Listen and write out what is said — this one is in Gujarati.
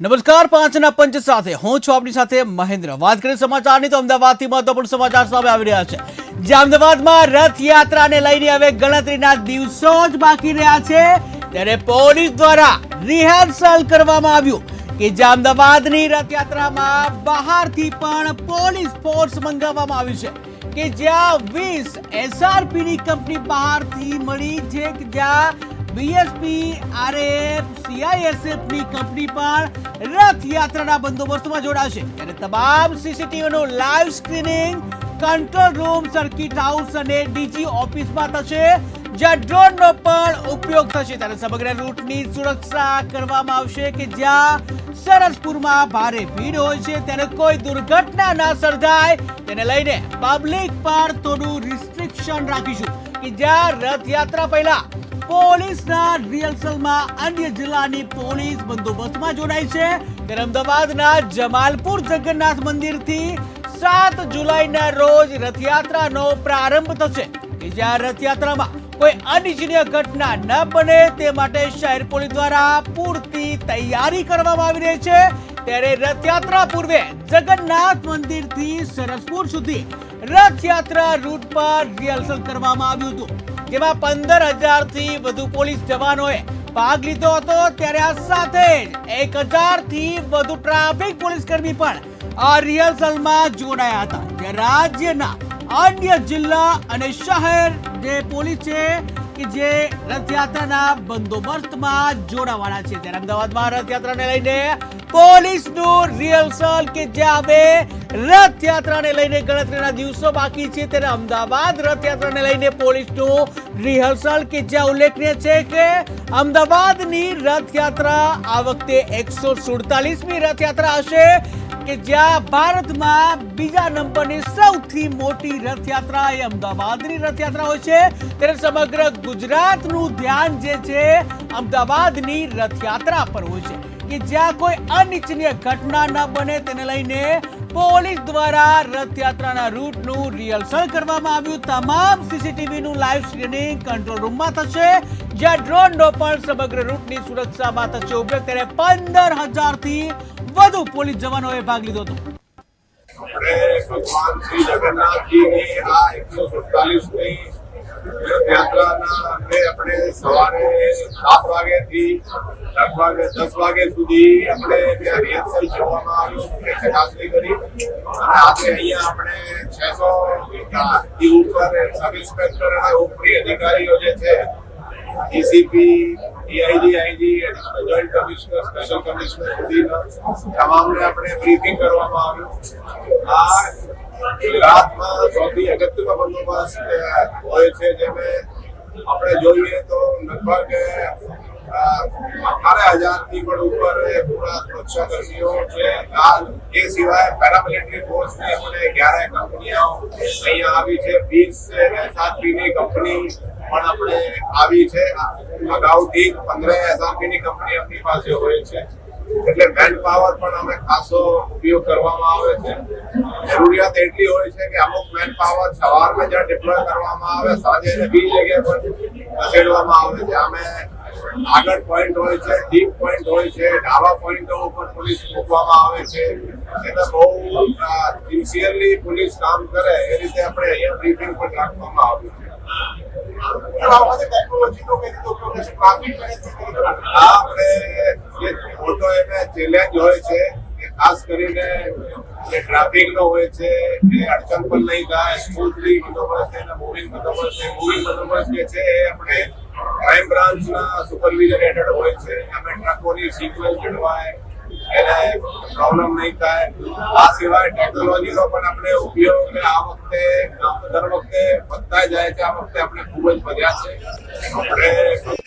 નમસ્કાર, પાંચના પંચ સાથે. હું છું આપની સાથે મહેન્દ્ર. વાત કરીએ સમાચારની તો અમદાવાદથી મહત્વપૂર્ણ સમાચાર સામે આવી રહ્યા છે. જે અમદાવાદમાં રથયાત્રાને લઈને હવે ગણતરીના દિવસો જ બાકી રહ્યા છે. ત્યારે પોલીસ દ્વારા રિહર્સલ કરવામાં આવ્યું કે જે અમદાવાદની રથયાત્રામાં બહારથી પણ પોલીસ ફોર્સ મંગાવવામાં આવી છે કે જ્યાં વીસ એસઆરપીની કંપની બહારથી મળી છે કે જ્યાં બીએસપી આરએફ સીઆઈએસએફની કંપની પણ રથયાત્રાના બંદોબસ્તમાં જોડાશે. ત્યારે તમામ સીસીટીવી નું live screening control room, circuit house અને ડીજી ઓફિસમાં થશે. જ્યાં ડ્રોનનો પણ ઉપયોગ થશે. ત્યારે સમગ્ર રૂટની સુરક્ષા કરવામાં આવશે કે જ્યાં સરસપુરમાં ભારે ભીડ હોય છે. ત્યારે કોઈ દુર્ઘટના ના સર્જાય. તેને લઈને પબ્લિક પર થોડું રિસ્ટ્રિક્શન રાખીશું કે જ્યાં રથયાત્રા પહેલા પોલીસના રિહર્સલમાં અન્ય જિલ્લાની પોલીસ બંદોબસ્તમાં જોડાઈ છે. અમદાવાદના જમાલપુર જગન્નાથ મંદિરથી સાત જુલાઈના રોજ રથયાત્રાનો પ્રારંભ થશે. કે જ્યાં રથયાત્રામાં કોઈ અનિચ્છનીય ઘટના ન બને તે માટે શહેર પોલીસ દ્વારા પૂરતી તૈયારી કરવામાં આવી રહી છે. ત્યારે રથયાત્રા પૂર્વે જગન્નાથ મંદિરથી સરસપુર સુધી રથયાત્રા રૂટ પર રિહર્સલ કરવામાં આવ્યું હતું. જેમાં પંદર હજારથી વધુ પોલીસ જવાનોએ ભાગ લીધો હતો, ત્યારે આ સાથે જ એક હજારથી વધુ ટ્રાફિક પોલીસ કર્મી પણ આ રિહર્સલમાં જોડાયા હતા, જે રાજ્યના અન્ય જિલ્લા અને શહેર જે પોલીસ છે કે જે રથયાત્રાના બંદોબસ્તમાં જોડાવાના છે. ત્યારે અમદાવાદમાં રથયાત્રાને લઈને પોલીસનું રિહર્સલ કે જ્યાં હવે રથયાત્રાને લઈને ગણતરીના દિવસો બાકી છે ત્યારે અમદાવાદ રથયાત્રાને લઈને પોલીસનું રિહર્સલ કે જ્યાં ઉલ્લેખનીય છે કે અમદાવાદની રથયાત્રા આ વખતે એકસો સુડતાલીસમી રથયાત્રા હશે કે જ્યાં ભારતમાં બીજા નંબરની સૌથી મોટી રથયાત્રા એ અમદાવાદની રથયાત્રા હોય છે. ત્યારે સમગ્ર ગુજરાતનું ધ્યાન જે છે અમદાવાદની રથયાત્રા પર હોય છે. કે જ્યાં કોઈ અનિચ્છનીય ઘટના ન બને તેને લઈને પોલીસ દ્વારા રથયાત્રાના રૂટનું રિહર્સલ કરવામાં આવ્યું. તમામ સીસીટીવીનું લાઈવ સ્ક્રીનિંગ કંટ્રોલ રૂમમાં થશે. જ્યાં ડ્રોનનો પણ સમગ્ર રૂટની સુરક્ષામાં થશે. ઉપયોગ ત્યારે પંદર હજારથી વધુ પોલીસ જવાનોએ ભાગ લીધો હતો. ભગવાન શ્રી જગન્નાથજીની આ એકસો સુડતાલીસમી રથયાત્રાના આપણે સવારે સાત વાગ્યાથી લગભગ દસ વાગ્યા સુધી આપણે ત્યાં રિહર્સલ કરવામાં આવ્યું ચકાસણી કરી. અને આજે અહીંયા આપણે છસો ઉપર સબ ઇન્સ્પેક્ટર અને ઉપરી અધિકારીઓ જે છે DCP DIG IG additional joint commissioner special commissioner સુધીના તમામને આપણે બ્રીફિંગ કરવામાં આવ્યું. આ ગુજરાતમાં સૌથી અગત્યનો બંદોબસ્ત હોય છે જેમાં આપણે જોઈએ તો લગભગ અઢાર હજારથી પણ ઉપર પૂરા સુરક્ષા કર્મીઓ છે. આ એ સિવાય પેરામિલિટરી ફોર્સની આપણે અગિયાર કંપનીઓ અહીંયા આવી છે. વીસ એસઆરપી ની કંપની પણ આપણે આવી છે. અગાઉથી પંદર એસઆરપી ની કંપની આપણી પાસે હોય છે. એટલે મેન પાવર પણ અમે ખાસો ઉપયોગ કરવામાં આવે છે. જરૂરિયાત એટલી હોય છે કે અમુક મેન પાવર સવારમાં જ્યાં ડિપ્લોય કરવામાં આવે, સાંજે બીજી જગ્યાએ પણ ખસેડવામાં આવે છે. અમે આગળ પોઈન્ટ હોય છે ડીપ પોઈન્ટ હોય છે ડાબા પોઈન્ટો ઉપર પોલીસ મૂકવામાં આવે છે. એટલે બહુ સિન્સિયરલી પોલીસ કામ કરે એ રીતે આપણે અહીંયા બ્રીફિંગ પણ રાખવામાં આવ્યું છે. આપણે જે મોટો એને ચેલેન્જ હોય છે ખાસ કરીને જે ટ્રાફિક નો હોય છે, એ અડચણ પણ નહીં થાય. સ્મૂથલી બંદોબસ્ત એના મૂવિંગ બંદોબસ્ત મૂવિંગ બંદોબસ્ત જે છે, એ આપણે ક્રાઇમ બ્રાન્ચના સુપરવિઝન હેઠળ હોય છે. અમે ટ્રકોની સિક્વન્સ જળવાય એને પ્રોબ્લેમ નહીં થાય. આ સિવાય ટેકનોલોજીનો પણ આપણે ઉપયોગ આ વખતે, દર વખતે વધતા જાય છે. આ વખતે આપણે ખૂબ જ વધ્યા છે. આપણે